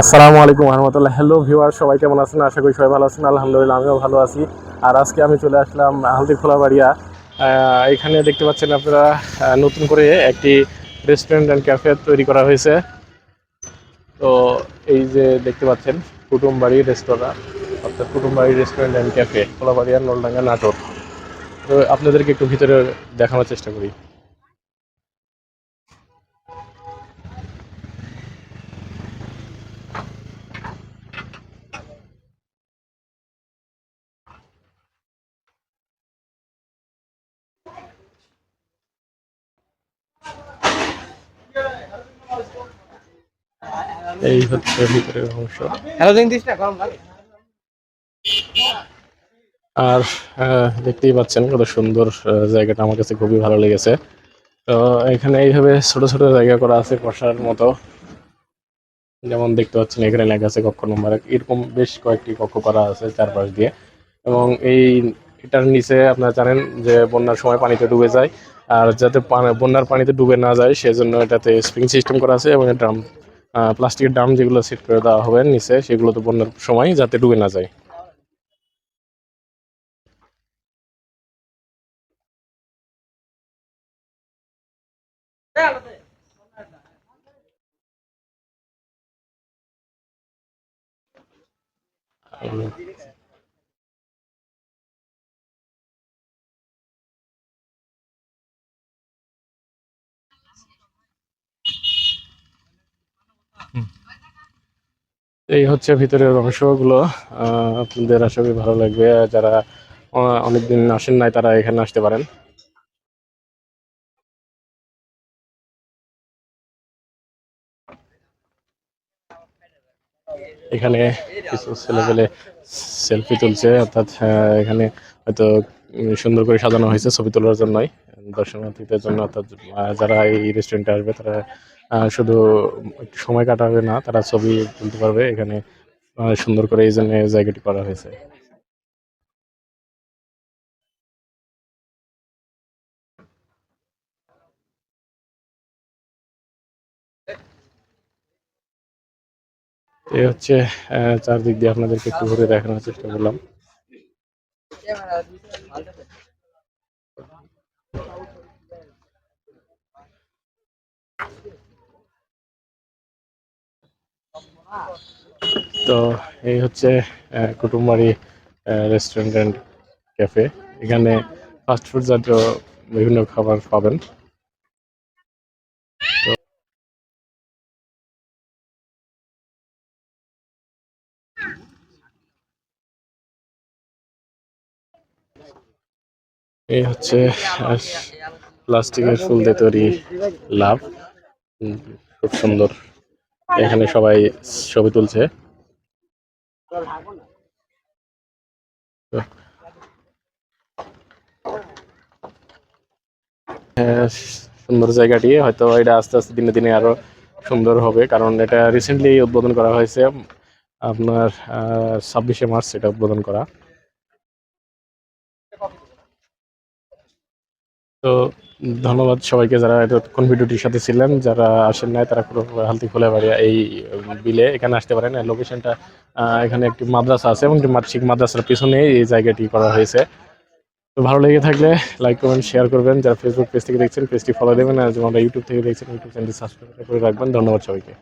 আসসালামু আলাইকুম রহমতুল্লাহ। Hello viewer সবাই কেমন আছেন? আশা করি সবাই ভালো আছেন। আলহামদুলিল্লাহ, আমিও ভালো আছি। আর আজকে আমি চলে আসলাম হালদি খোলাবাড়িয়া। এখানে দেখতে পাচ্ছেন আপনারা নতুন করে একটি রেস্টুরেন্ট অ্যান্ড ক্যাফে তৈরি করা হয়েছে। তো এই যে দেখতে পাচ্ছেন, কুটুমবাড়ি রেস্তোরাঁ অর্থাৎ Kutumbari restaurant and cafe Kholabaria Naldanga Natore. তো আপনাদেরকে একটু ভিতরে দেখানোর চেষ্টা করি। এই হচ্ছে ভিতরের অংশ। হ্যালো দিন দিস না, গরম লাগে। আর দেখতেই পাচ্ছেন কত সুন্দর জায়গাটা আমার কাছে খুবই ভালো লেগেছে। তো এখানে এইভাবে ছোট ছোট জায়গা করা আছে বসার মতো। যেমন দেখতে পাচ্ছেন, এখানে লেখা আছে কক্ষ নম্বর এক। এরকম বেশ কয়েকটি কক্ষ করা আছে চারপাশ দিয়ে। এবং এই, এটার নিচে আপনারা জানেন যে বন্যার সময় পানিতে ডুবে যায়। আর যাতে বন্যার পানিতে ডুবে না যায়, সেজন্য এটাতে স্প্রিং সিস্টেম করা আছে এবং ড্রাম প্লাস্টিকের ড্রাম যেগুলো সেট করে দেওয়া হবে নিচে, সেগুলো তো বন্যার সময় যাতে ডুবে না যায়। এই হচ্ছে ভিতরের আহ, আপনাদের আশা করি ভালো লাগবে। যারা অনেকদিন আসেন নাই তারা এখানে আসতে পারেন। এখানে কিছু ছেলেপেলে সেলফি তুলছে, অর্থাৎ এখানে হয়তো সুন্দর করে সাজানো হয়েছে ছবি তোলার জন্যই, দর্শনার্থীদের জন্য, অর্থাৎ যারা এই রেস্টুরেন্টে আসবে, তারা শুধু সময় কাটাবে না, তারা ছবি তুলতে পারবে, এখানে সুন্দর করে এই জন্য জায়গাটি করা হয়েছে। এই হচ্ছে চারদিক দিয়ে আপনাদেরকে একটু ঘুরে দেখানোর চেষ্টা করলাম। তো এই হচ্ছে কুটুমবাড়ি রেস্টুরেন্ট অ্যান্ড ক্যাফে এখানে ফাস্টফুড জাতীয় বিভিন্ন খাবার পাবেন। এই হচ্ছে প্লাস্টিকের ফুল দিয়ে তৈরি লাভ। খুব সুন্দর। এখানে সবাই ছবি তুলছে। হ্যাঁ, সুন্দর জায়গাটি। হয়তো এটা আস্তে আস্তে দিনে দিনে আরও সুন্দর হবে কারণ এটা রিসেন্টলি উদ্বোধন করা হয়েছে আপনার ছাব্বিশে মার্চ এটা উদ্বোধন করা। তো ধন্যবাদ সবাইকে যারা এতক্ষণ ভিডিওটির সাথে ছিলেন, যারা আসেন নাই, তারা পুরো হালতি খোলা বাড়িয়া এই বিলে এখানে আসতে পারেন। লোকেশনটা এখানে একটি মাদ্রাসা আছে এবং মাতৃক মাদ্রাসার পিছনে এই জায়গাটি করা হয়েছে। তো ভালো লেগে থাকলে লাইক কমেন্ট শেয়ার করবেন। যারা ফেসবুক পেজ থেকে দেখছেন পেজটি ফলো দেবেন। আর যারা ইউটিউব থেকে দেখছেন ইউটিউব চ্যানেলটি সাবস্ক্রাইব করে রাখবেন। ধন্যবাদ সবাইকে।